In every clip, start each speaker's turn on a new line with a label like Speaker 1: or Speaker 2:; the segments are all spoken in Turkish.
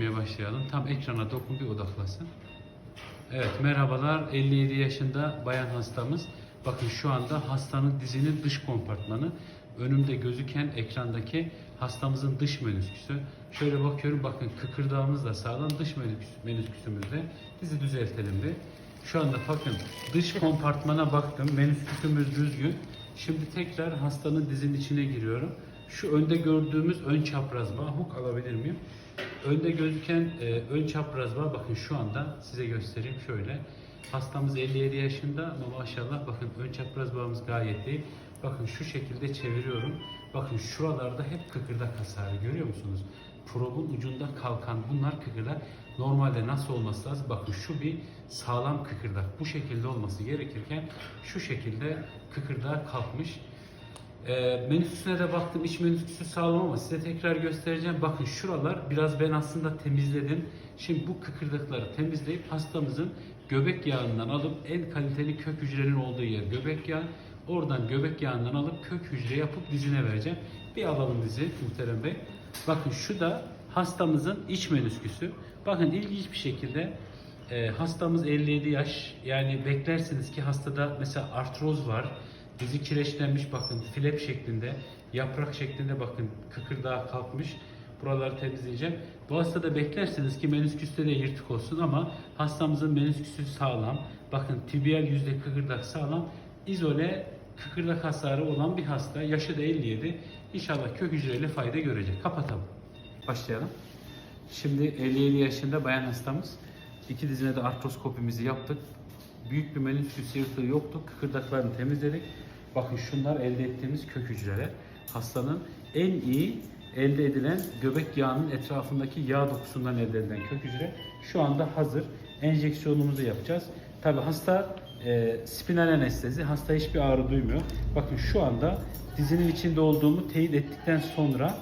Speaker 1: çekmeye başlayalım. Tam ekrana dokun bir odaklasın. Evet merhabalar 57 yaşında bayan hastamız. Bakın şu anda hastanın dizinin dış kompartmanı. Önümde gözüken ekrandaki hastamızın dış menüsküsü. Şöyle bakıyorum bakın kıkırdağımız da sağlam dış menüsküsü, menüsküsümüzde. Dizi düzeltelim bir. Şu anda bakın dış kompartmana baktım. Menüsküsümüz düzgün. Şimdi tekrar hastanın dizinin içine giriyorum. Şu önde gördüğümüz ön çapraz bağ, hook alabilir miyim? Önde gözüken e, ön çapraz bağ bakın şu anda size göstereyim şöyle. Hastamız 57 yaşında ama maşallah bakın ön çapraz bağımız gayet iyi. Bakın şu şekilde çeviriyorum. Bakın şuralarda hep kıkırdak hasarı görüyor musunuz? Probun ucunda kalkan bunlar kıkırdak. Normalde nasıl olması lazım? Bakın şu bir sağlam kıkırdak. Bu şekilde olması gerekirken şu şekilde kıkırdağa kalkmış. E, menüsüne de baktım. iç menüsü sağlam ama size tekrar göstereceğim. Bakın şuralar biraz ben aslında temizledim. Şimdi bu kıkırdakları temizleyip hastamızın göbek yağından alıp en kaliteli kök hücrenin olduğu yer göbek yağı. Oradan göbek yağından alıp kök hücre yapıp dizine vereceğim. Bir alalım dizi Muhterem Bey. Bakın şu da hastamızın iç menüsküsü. Bakın ilginç bir şekilde e, hastamız 57 yaş. Yani beklersiniz ki hastada mesela artroz var. Dizi kireçlenmiş bakın flap şeklinde, yaprak şeklinde bakın kıkırdağa kalkmış. Buraları temizleyeceğim. Bu hastada beklerseniz ki menüsküste de yırtık olsun ama hastamızın menüsküsü sağlam. Bakın tibiyal yüzde kıkırdak sağlam. İzole kıkırdak hasarı olan bir hasta. Yaşı da 57. İnşallah kök hücreyle fayda görecek. Kapatalım. Başlayalım. Şimdi 57 yaşında bayan hastamız. İki dizine de artroskopimizi yaptık. Büyük bir menüsküs yırtığı yoktu. Kıkırdaklarını temizledik. Bakın şunlar elde ettiğimiz kök hücreler. Hastanın en iyi elde edilen göbek yağının etrafındaki yağ dokusundan elde edilen kök hücre şu anda hazır. Enjeksiyonumuzu yapacağız. Tabi hasta e, spinal anestezi. Hasta hiçbir ağrı duymuyor. Bakın şu anda dizinin içinde olduğumu teyit ettikten sonra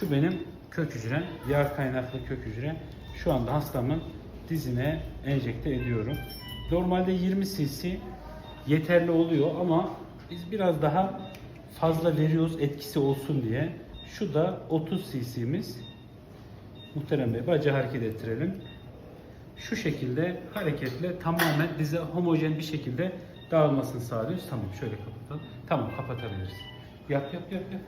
Speaker 1: şu benim kök hücrem, yağ kaynaklı kök hücre. Şu anda hastamın dizine enjekte ediyorum. Normalde 20 cc yeterli oluyor ama biz biraz daha fazla veriyoruz etkisi olsun diye. Şu da 30 cc'miz. Muhterem Bey bacağı hareket ettirelim. Şu şekilde hareketle tamamen dize homojen bir şekilde dağılmasını sağlıyoruz. Tamam şöyle kapatalım. Tamam kapatabiliriz. Yap yap yap yap.